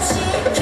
touching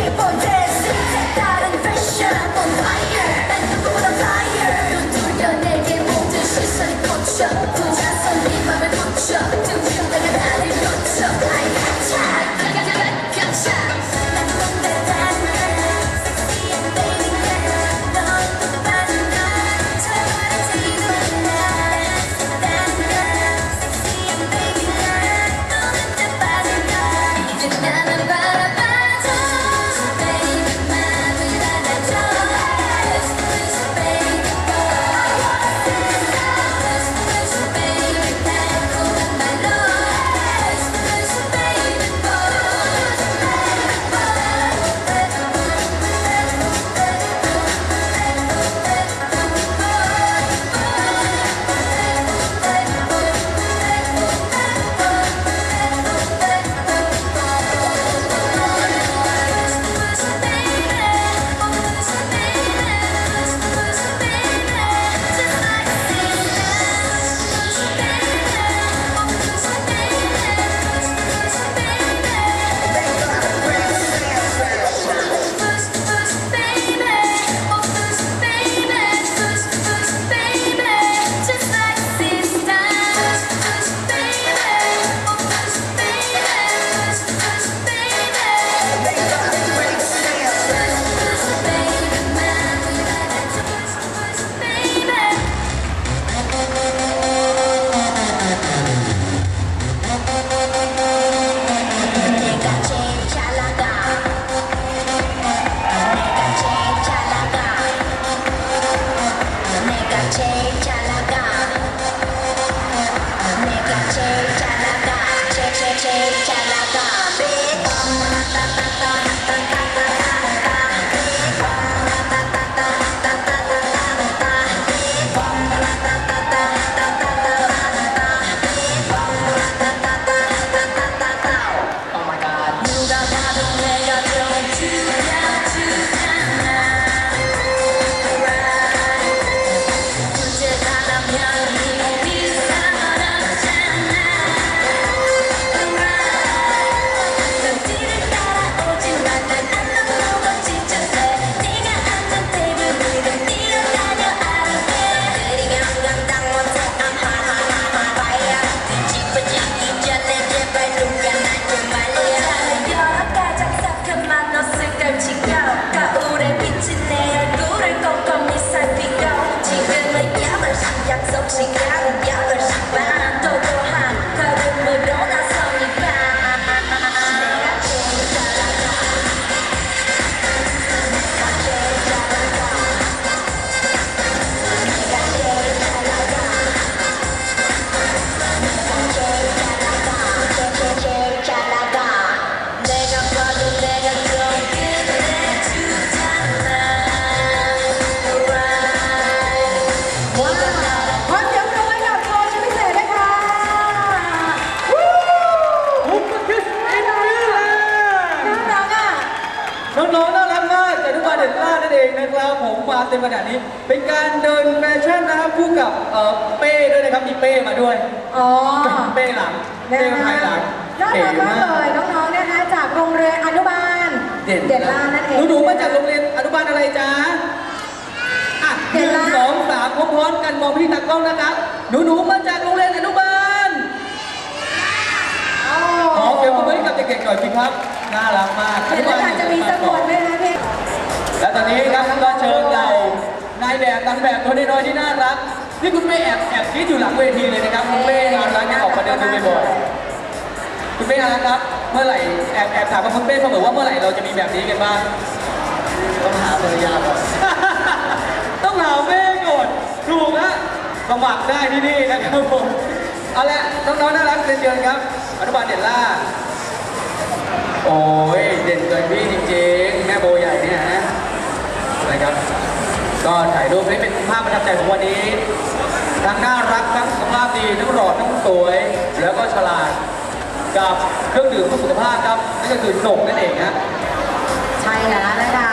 เต็มขนาดนี้ เป็นการเดินแฟชั่นนะครับคู่กับเอ่อเป้ด้วยนะครับมีเป้มาด้วย อ๋อเป้หลังนะเป้คะภายหลังน่าเก๋รักมามากกเลยน้องๆนะคะจากโรงเรียนอนุบาล เด่นเด่นล่านั่นเองหนูๆมาจากโรงเรียนอนุบาลอะไรจ๊ะอะหเด่นนึ่งล่าสองสามพร้อมๆกันมองพี่ตากล้องนะครับหนูๆมาจากโรงเรียนอนุบาลขอเสียงปรบมือให้กับเด็กๆหน่อยสิครับน่ารักมากเห็นแล้วอยากจะมีสักคนไหมคะพี่และตอนนี้ครับก็เชิญเรา นายแบบนางแบบตัวน้อยๆที่น่ารักนี่คุณเป้แอบแอบคิดอยู่หลังเวทีเลยนะครับคุณเป้น่ารักที่ออกมาเดินดูบ่อยๆคุณเป้น่ารักครับ เมื่อไหร่แอบแอบถามว่าคุณเป้เสมอว่าเมื่อไหร่เราจะมีแบบนี้กันบ้างต้องหาภรรยาก่อนต้องหาเป้ก่อนถูกนะสมัครได้ที่นี่นะครับผมเอาละน้องๆน่ารักเรียนเชิญครับอนุบาลเด่นล่าโอ้ยเด่นเกินพี่จริงๆแม่โบใหญ่เนี่ยฮะนะไรครับ ก็ถ่ายรูปนี้เป็นภาพประทับใจของวันนี้ ทั้งน่ารักทั้งสุขภาพดีทั้งหล่อทั้งสวย แล้วก็ฉลาดกับเครื่องดื่มเพื่อสุขภาพครับนั่นก็คือหนกนั่นเองฮะใช่แล้วนะคะ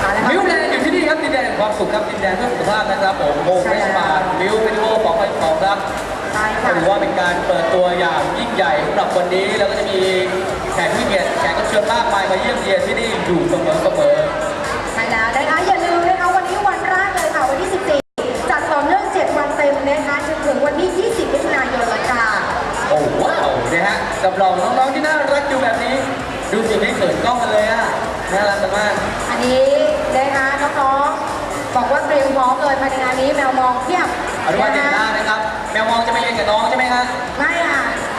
เอาละค่ะมิวแดนอยู่ที่นี่ครับดินแดนแห่งความสุขครับดินแดนเพื่อสุขภาพนะครับผมโมเฟสมามิวเป็นโมของไปของครับใช่ก็ค่ะถือว่าเป็นการเปิดตัวอย่างยิ่งใหญ่สำหรับวันนี้แล้วก็จะมีแขกผู้มีเกียรติแขกรับเชิญมากมายมาเยี่ยมเยียนที่นี่อยู่เสมอเสมอ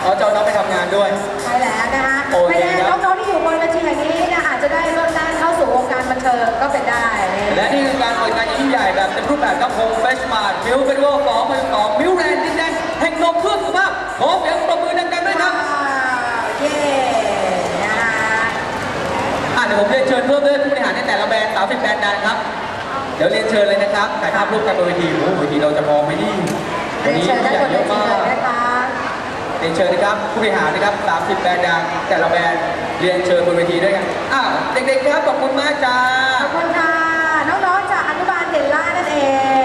ค่ะเอาเจ้าน้องไปทำงานด้วย ใช่แล้วนะคะโอเคไม่แน่ครับ น้องๆที่อยู่บนเวทีแห่งนี้นะอาจจะได้เริ่มด้านเข้าสู่วงการบันเทิงก็เป็นได้และนี่คือการเปิดงานยิ่งใหญ่แบบเต็มรูปแบบครับโฮมเฟสมาร์ทมิวเป็นว่าสองเป็นสองมิวแรนด์ดินแดนแห่งนมเพื่อสุขภาพขอเสียงปรบมือดังๆด้วยครับ ว้าวเย้นะคะอะเดี๋ยวผมเรียนเชิญเพิ่มด้วยผู้บริหารในแต่ละแบรนด์30แบรนด์ดังครับ เดี๋ยวเรียนเชิญเลยนะครับถ่ายภาพร่วมกันบนเวทีโอ้โหเวทีเราจะมองไหมนี่วัเรียนนี้เชิญด้านใหญ่บนเยเวอะทีมากเลยนะคะเรียนเชิญนะครับผู้บริหารนะครับ 30 แบรนด์ดังแต่ละแบรนด์เรียนเชิญบนเวทีด้วยกันอ่าเด็กๆครับขอบคุณมากจ้า ขอบคุณค่ะ น้องๆจากอนุบาลเด่นล่านั่นเอง